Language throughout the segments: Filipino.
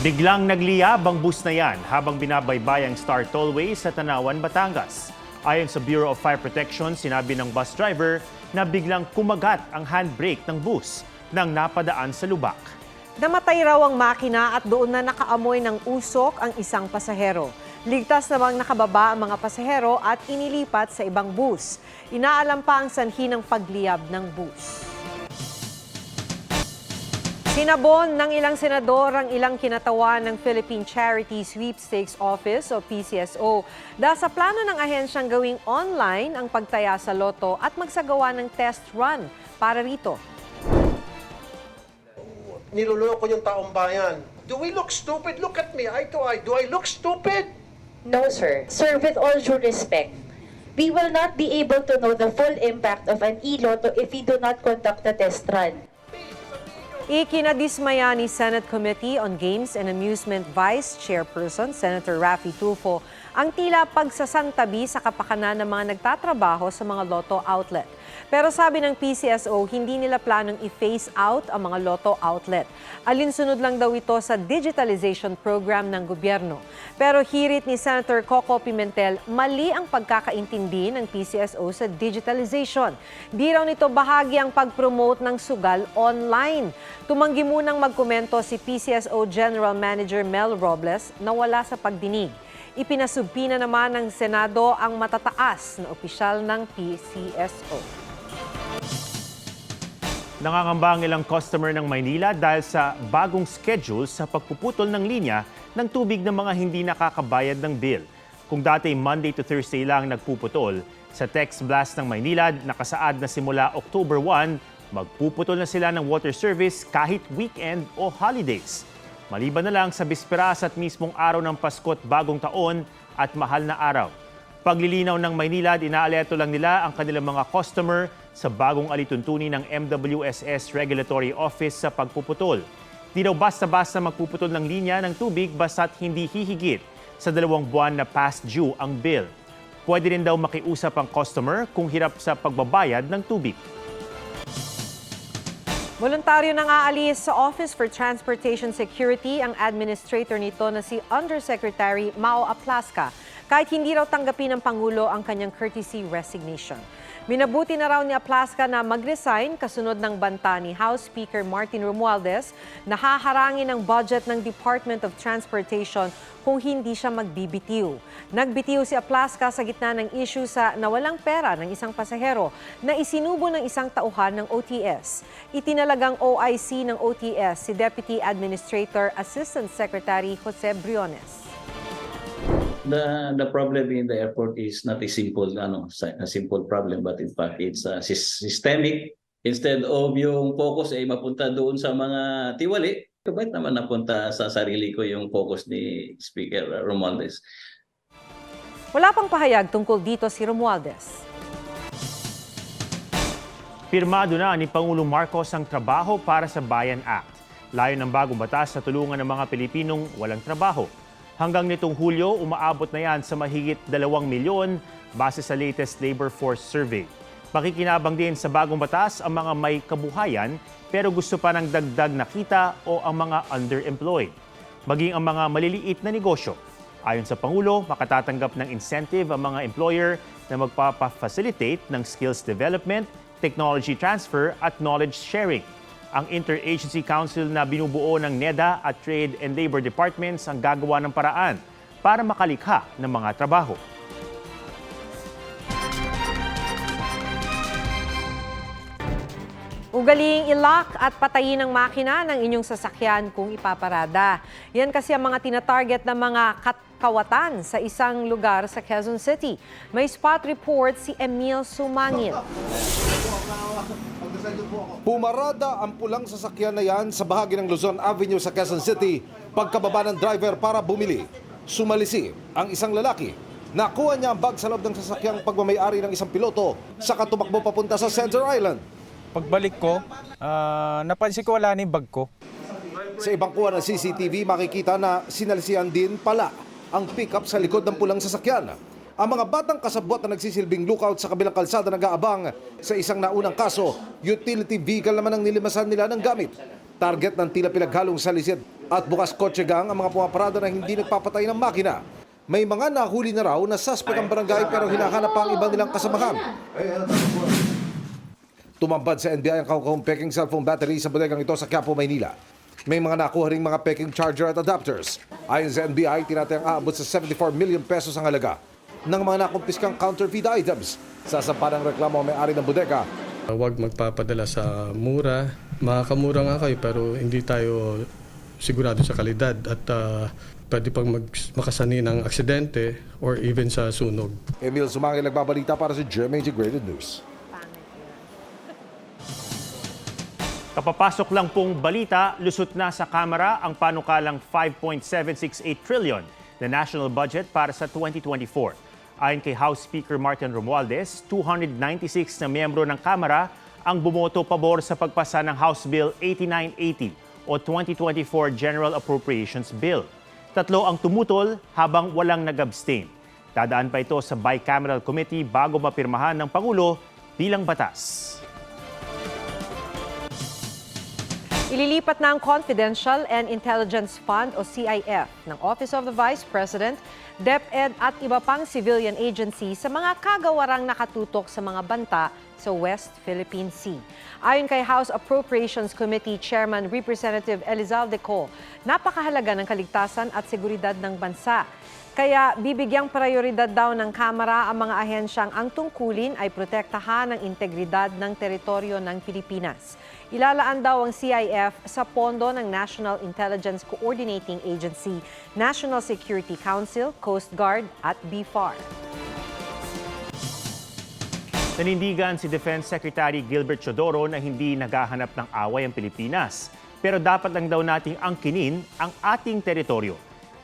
Biglang nagliyab ang bus na yan habang binabaybay ang Star Tollway sa Tanawan, Batangas. Ayon sa Bureau of Fire Protection, sinabi ng bus driver na biglang kumagat ang handbrake ng bus nang napadaan sa lubak. Namatay raw ang makina at doon na nakaamoy ng usok ang isang pasahero. Ligtas namang nakababa ang mga pasahero at inilipat sa ibang bus. Inaalam pa ang sanhi ng pagliyab ng bus. Sinabon ng ilang senador ang ilang kinatawan ng Philippine Charity Sweepstakes Office o PCSO dahil sa plano ng ahensyang gawing online ang pagtaya sa loto at magsagawa ng test run para rito. niloloko yung taong bayan. Do we look stupid? Look at me, eye to eye. Do I look stupid? No, sir. Sir, with all due respect, we will not be able to know the full impact of an e-lotto if we do not conduct the test run. Ikinadismaya ni Senate Committee on Games and Amusement Vice Chairperson Senator Raffy Tulfo ang tila pagsasantabi sa kapakanan ng mga nagtatrabaho sa mga lotto outlet. Pero sabi ng PCSO, hindi nila planong i-phase out ang mga lotto outlet. Alinsunod lang daw ito sa digitalization program ng gobyerno. Pero hirit ni Senator Coco Pimentel, mali ang pagkakaintindi ng PCSO sa digitalization. Di raw nito bahagi ang pag-promote ng sugal online. Tumanggi munang magkomento si PCSO General Manager Mel Robles na wala sa pagdinig. Ipinasubpina naman ng Senado ang matataas na opisyal ng PCSO. Nangangamba ang ilang customer ng Maynila dahil sa bagong schedule sa pagpuputol ng linya ng tubig ng mga hindi nakakabayad ng bill. Kung dati Monday to Thursday lang nagpuputol, sa text blast ng Maynila nakasaad na simula October 1, magpuputol na sila ng water service kahit weekend o holidays. Maliban na lang sa bisperas at mismong araw ng Pasko at Bagong Taon at mahal na araw. Paglilinaw ng Maynila, inaalerto lang nila ang kanilang mga customer sa bagong alituntunin ng MWSS Regulatory Office sa pagpuputol. Di daw basta-basta magpuputol ng linya ng tubig basta't hindi hihigit sa dalawang buwan na past due ang bill. Pwede rin daw makiusap ang customer kung hirap sa pagbabayad ng tubig. Voluntaryo nang aalis sa Office for Transportation Security ang administrator nito na si Undersecretary Mao Aplaska kahit hindi raw tanggapin ng Pangulo ang kanyang courtesy resignation. Minabuti na raw ni Aplaska na mag-resign kasunod ng banta ni House Speaker Martin Romualdez na haharangin ang budget ng Department of Transportation kung hindi siya magbibitiw. Nagbitiw si Aplaska sa gitna ng issue sa nawalang pera ng isang pasahero na isinubo ng isang tauhan ng OTS. Itinalagang OIC ng OTS si Deputy Administrator Assistant Secretary Jose Briones. The the problem in the airport is not a simple ano a simple problem but in fact it's uh, sys- systemic instead of yung focus ay mapunta doon sa mga tiwali bakit naman napunta sa sarili ko yung focus ni Speaker Romualdez Wala pang pahayag tungkol dito si Romualdez. Pirmado na ni Pangulong Marcos ang Trabaho para sa Bayan Act. Layo ng bagong batas sa tulungan ng mga Pilipinong walang trabaho. Hanggang nitong Hulyo, umaabot na yan sa mahigit 2 milyon base sa latest labor force survey. Pakikinabang din sa bagong batas ang mga may kabuhayan pero gusto pa ng dagdag na kita o ang mga underemployed. Maging ang mga maliliit na negosyo. Ayon sa Pangulo, makatatanggap ng incentive ang mga employer na magpapa-facilitate ng skills development, technology transfer at knowledge sharing. Ang Interagency Council na binubuo ng NEDA at Trade and Labor Departments ang gagawa ng paraan para makalikha ng mga trabaho. Ugaling ilak at patayin ang makina ng inyong sasakyan kung ipaparada. Yan kasi ang mga tinatarget ng mga kawatan sa isang lugar sa Quezon City. May spot report si Emil Sumangil. Pumarada ang pulang sasakyan na yan sa bahagi ng Luzon Avenue sa Quezon City pagkababa ng driver para bumili. Sumalisi ang isang lalaki. Nakuha niya ang bag sa loob ng sasakyang pagmamayari ng isang piloto sa katumakbo papunta sa Center Island. Pagbalik ko, ah, napansin ko wala na yung bag ko. Sa ibang kuha ng CCTV, makikita na sinalisihan din pala ang pickup sa likod ng pulang sasakyan. Ang mga batang kasabwat na nagsisilbing lookout sa kabilang kalsada nag-aabang sa isang naunang kaso, utility vehicle naman ang nilimasan nila ng gamit. Target ng tila pinaghalong salisid At bukas kotse gang ang mga pumaparada na hindi nagpapatay ng makina. May mga nahuli na raw na suspect ang barangay pero hinahanap pa ang iba nilang kasamahan. Tumambad sa NBI ang kaukawang peking cellphone battery sa bodegang ito sa Quiapo, Maynila. May mga nakuha ring mga peking charger at adapters. Ayon sa NBI, tinatayang aabot sa 74 million pesos ang halaga ng mga nakumpiskang counterfeit items. Sasampa ng reklamo ang may-ari ng bodega Huwag magpapadala sa mura. Makakamura nga kayo pero hindi tayo sigurado sa kalidad at ah, pwede pang mag- makasani ng aksidente or even sa sunog. Emil Sumangil nagbabalita para sa GMA Integrated News. Kapapasok lang pong balita, lusot na sa Kamara ang panukalang 5.768 trillion na national budget para sa 2024. Ayon kay House Speaker Martin Romualdez, 296 na miyembro ng Kamara ang bumoto pabor sa pagpasa ng House Bill 8980 o 2024 General Appropriations Bill. Tatlo ang tumutol habang walang nag-abstain. Dadaan pa ito sa Bicameral Committee bago mapirmahan ng Pangulo bilang batas. Ililipat na ang Confidential and Intelligence Fund o CIF ng Office of the Vice President, DepEd at iba pang civilian agency sa mga kagawarang nakatutok sa mga banta sa West Philippine Sea. Ayon kay House Appropriations Committee Chairman Representative Elizalde Co, napakahalaga ng kaligtasan at seguridad ng bansa. Kaya bibigyang prioridad daw ng Kamara ang mga ahensyang ang tungkulin ay protektahan ang integridad ng teritoryo ng Pilipinas. Ilalaan daw ang CIF sa pondo ng National Intelligence Coordinating Agency, National Security Council, Coast Guard at BFAR. Nanindigan si Defense Secretary Gilbert Chodoro na hindi naghahanap ng away ang Pilipinas. Pero dapat lang daw nating angkinin ang ating teritoryo.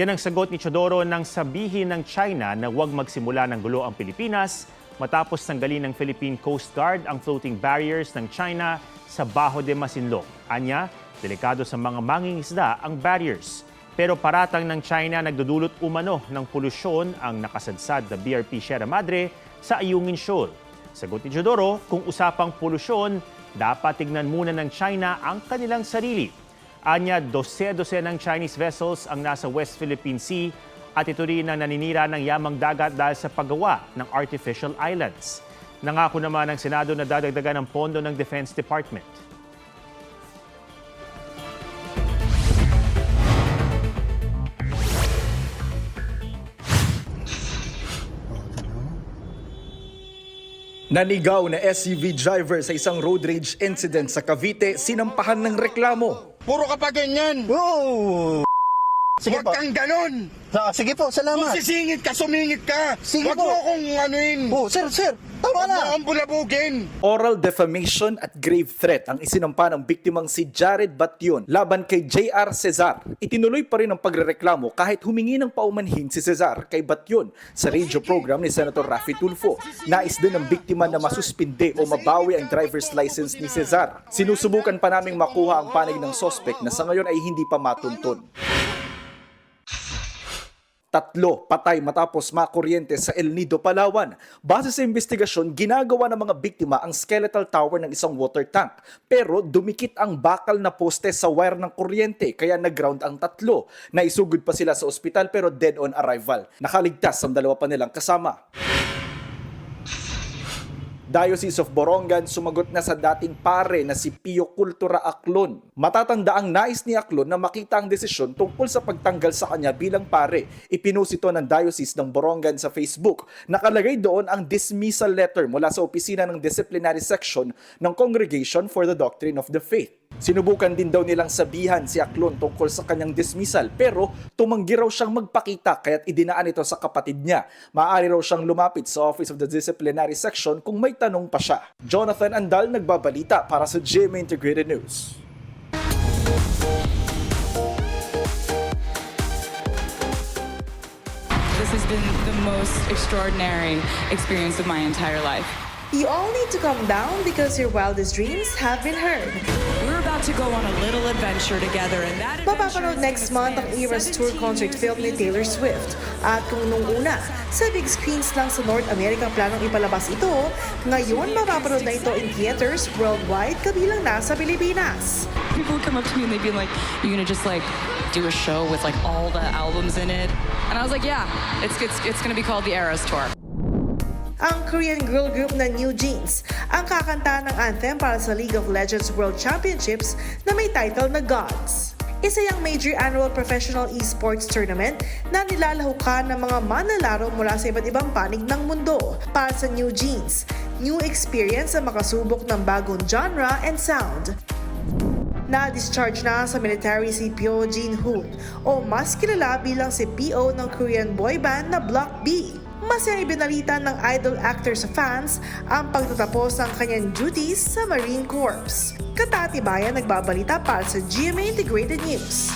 Yan ang sagot ni Chodoro nang sabihin ng China na huwag magsimula ng gulo ang Pilipinas matapos tanggalin ng Philippine Coast Guard ang floating barriers ng China sa Bajo de Masinloc. Anya, delikado sa mga mangingisda ang barriers. Pero paratang ng China nagdudulot umano ng polusyon ang nakasadsad na BRP Sierra Madre sa Ayungin Shoal. Sagot ni Jodoro, kung usapang polusyon, dapat tignan muna ng China ang kanilang sarili. Anya, dose-dose ng Chinese vessels ang nasa West Philippine Sea at ito rin ang naninira ng yamang dagat dahil sa paggawa ng artificial islands. Nangako naman ng Senado na dadagdagan ng pondo ng Defense Department. Nanigaw na SUV driver sa isang road rage incident sa Cavite sinampahan ng reklamo. Puro ka pa ganyan. Oh! Sige Huwag kang ganon. Ah, sige po, Kung salamat. sisingit ka, sumingit ka. Sige Huwag po. mo akong anuin. Oh, sir, sir. Tama Huwag mo na. akong bulabugin. Oral defamation at grave threat ang isinampa ng biktimang si Jared Batyon laban kay JR Cesar. Itinuloy pa rin ang pagrereklamo kahit humingi ng paumanhin si Cesar kay Batyon sa radio program ni Senator Raffy Tulfo. Nais din ng biktima na masuspinde o mabawi ang driver's license ni Cesar. Sinusubukan pa naming makuha ang panig ng sospek na sa ngayon ay hindi pa matuntun. Tatlo patay matapos makuryente sa El Nido, Palawan. Base sa investigasyon, ginagawa ng mga biktima ang skeletal tower ng isang water tank. Pero dumikit ang bakal na poste sa wire ng kuryente kaya nag-ground ang tatlo. Naisugod pa sila sa ospital pero dead on arrival. Nakaligtas ang dalawa pa nilang kasama. Diocese of Borongan sumagot na sa dating pare na si Pio Cultura Aklon. Matatanda ang nais ni Aklon na makita ang desisyon tungkol sa pagtanggal sa kanya bilang pare. Ipinost ito ng Diocese ng Borongan sa Facebook. Nakalagay doon ang dismissal letter mula sa opisina ng disciplinary section ng Congregation for the Doctrine of the Faith. Sinubukan din daw nilang sabihan si Aklon tungkol sa kanyang dismissal pero tumanggi raw siyang magpakita kaya't idinaan ito sa kapatid niya. Maaari raw siyang lumapit sa Office of the Disciplinary Section kung may tanong pa siya. Jonathan Andal nagbabalita para sa GMA Integrated News. This has been the most extraordinary experience of my entire life. You all need to calm down because your wildest dreams have been heard. We're about to go on a little adventure together and that Mapapanood next month ang Eras Tour concert film ni Taylor Swift. At kung nung una, sa big screens lang sa North America planong ipalabas ito, ngayon mapapanood na ito in theaters worldwide kabilang na sa Pilipinas. people would come up to me and they'd be like, you're gonna just like do a show with like all the albums in it. And I was like, yeah, it's it's, it's going to be called the Eras Tour. Ang Korean girl group na New Jeans ang kakanta ng anthem para sa League of Legends World Championships na may title na Gods. Isa yung major annual professional esports tournament na nilalahukan ng mga manlalaro mula sa iba't ibang panig ng mundo. Para sa New Jeans, new experience ang makasubok ng bagong genre and sound. Na-discharge na sa military si Pyo Jin Hoon o mas kilala bilang si PO ng Korean boy band na Block B. Masaya ibinalita ng idol actor sa fans ang pagtatapos ng kanyang duties sa Marine Corps. Katatibayan nagbabalita para sa GMA Integrated News.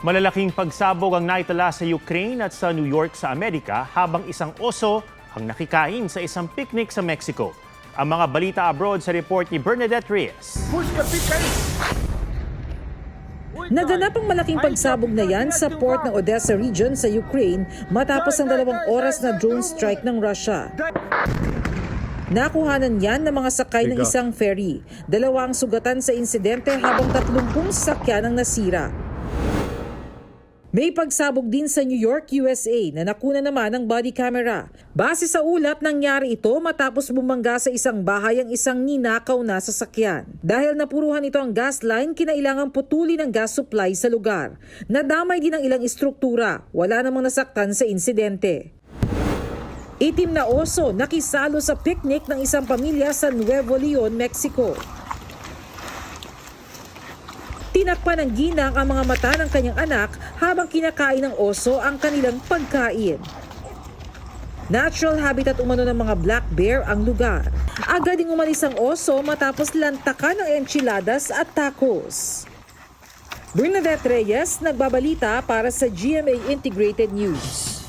Malalaking pagsabog ang naitala sa Ukraine at sa New York sa Amerika habang isang oso ang nakikain sa isang picnic sa Mexico. Ang mga balita abroad sa report ni Bernadette Reyes. Naganap ang malaking pagsabog na yan sa port ng Odessa region sa Ukraine matapos ang dalawang oras na drone strike ng Russia. Nakuhanan yan ng mga sakay ng isang ferry. Dalawa ang sugatan sa insidente habang 30 sasakyan ang nasira. May pagsabog din sa New York, USA na nakuna naman ng body camera. Base sa ulat, nangyari ito matapos bumangga sa isang bahay ang isang ninakaw na sasakyan. Dahil napuruhan ito ang gas line, kinailangang putuli ng gas supply sa lugar. Nadamay din ang ilang istruktura. Wala namang nasaktan sa insidente. Itim na oso nakisalo sa picnic ng isang pamilya sa Nuevo Leon, Mexico. Tinakpan ng ginang ang mga mata ng kanyang anak habang kinakain ng oso ang kanilang pagkain. Natural habitat umano ng mga black bear ang lugar. Agad ding umalis ang oso matapos lantakan ng enchiladas at tacos. Bernadette Reyes, nagbabalita para sa GMA Integrated News.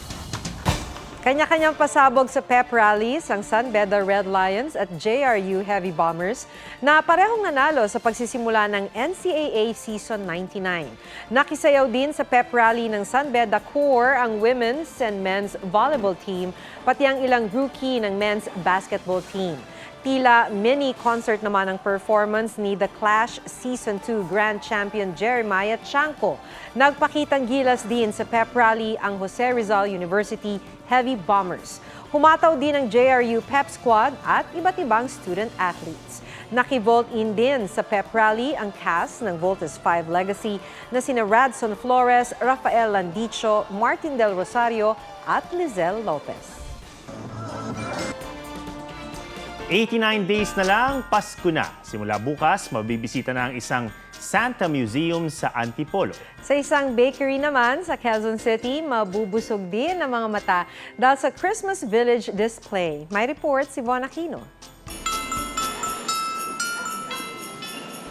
Kanya-kanyang pasabog sa pep rallies ang San Beda Red Lions at JRU Heavy Bombers na parehong nanalo sa pagsisimula ng NCAA Season 99. Nakisayaw din sa pep rally ng San Beda Core ang women's and men's volleyball team pati ang ilang rookie ng men's basketball team. Tila mini concert naman ang performance ni The Clash Season 2 Grand Champion Jeremiah Chanko. Nagpakitang gilas din sa pep rally ang Jose Rizal University Heavy Bombers. Humataw din ang JRU Pep Squad at iba't ibang student athletes. Nakivolt in din sa pep rally ang cast ng Voltes 5 Legacy na sina Radson Flores, Rafael Landicho, Martin Del Rosario at Lizelle Lopez. 89 days na lang, Pasko na. Simula bukas, mabibisita na ang isang Santa Museum sa Antipolo. Sa isang bakery naman sa Quezon City, mabubusog din ang mga mata dahil sa Christmas Village display. May report si Von Aquino.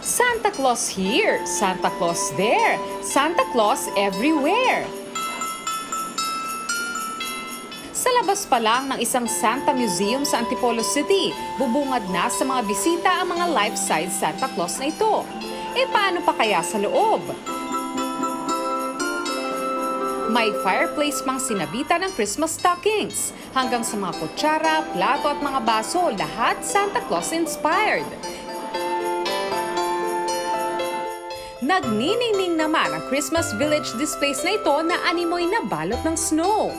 Santa Claus here, Santa Claus there, Santa Claus everywhere. Sa labas pa lang ng isang Santa Museum sa Antipolo City, bubungad na sa mga bisita ang mga life-size Santa Claus na ito. E paano pa kaya sa loob? May fireplace pang sinabitan ng Christmas stockings. Hanggang sa mga kutsara, plato at mga baso, lahat Santa Claus inspired. Nagniningning naman ang Christmas Village displays na ito na animoy na balot ng snow.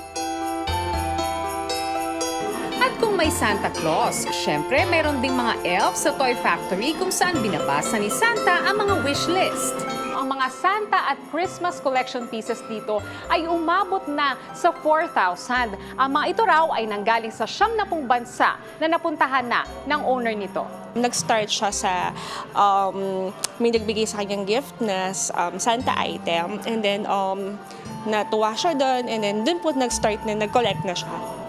Kung may Santa Claus, syempre meron ding mga elves sa Toy Factory kung saan binabasa ni Santa ang mga wish list. Ang mga Santa at Christmas collection pieces dito ay umabot na sa 4,000. Ang mga ito raw ay nanggaling sa siyam na pong bansa na napuntahan na ng owner nito. Nag-start siya sa um, may nagbigay sa kanyang gift na um, Santa item and then um, natuwa siya doon and then doon po nag-start na nag-collect na siya.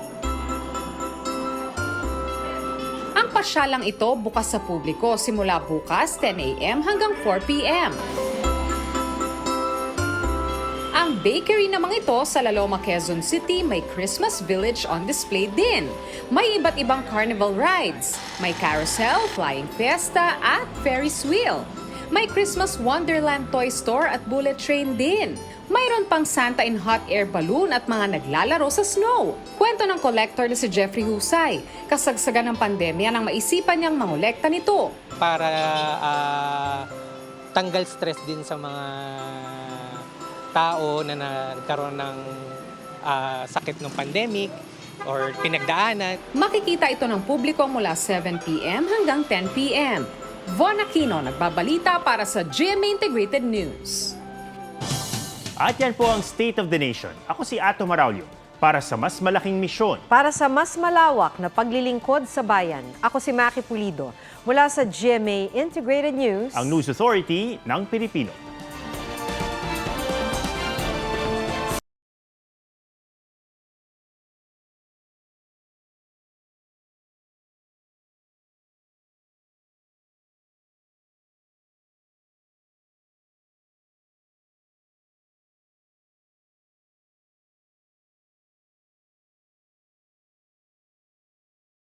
Pasyalang ito bukas sa publiko simula bukas 10 a.m. hanggang 4 p.m. Ang bakery namang ito sa Laloma, Quezon City may Christmas Village on display din. May iba't ibang carnival rides. May carousel, flying fiesta at Ferris wheel. May Christmas Wonderland toy store at bullet train din. Mayroon pang Santa in hot air balloon at mga naglalaro sa snow. Kwento ng collector na si Jeffrey Husay. Kasagsagan ng pandemya nang maisipan niyang mangolekta nito. Para ah, tanggal stress din sa mga tao na nagkaroon ng ah, sakit ng pandemic or pinagdaanan. Makikita ito ng publiko mula 7pm hanggang 10pm. Von Aquino nagbabalita para sa GMA Integrated News. At yan po ang State of the Nation. Ako si Ato Maraulio para sa mas malaking misyon. Para sa mas malawak na paglilingkod sa bayan, ako si Maki Pulido mula sa GMA Integrated News. Ang News Authority ng Pilipino.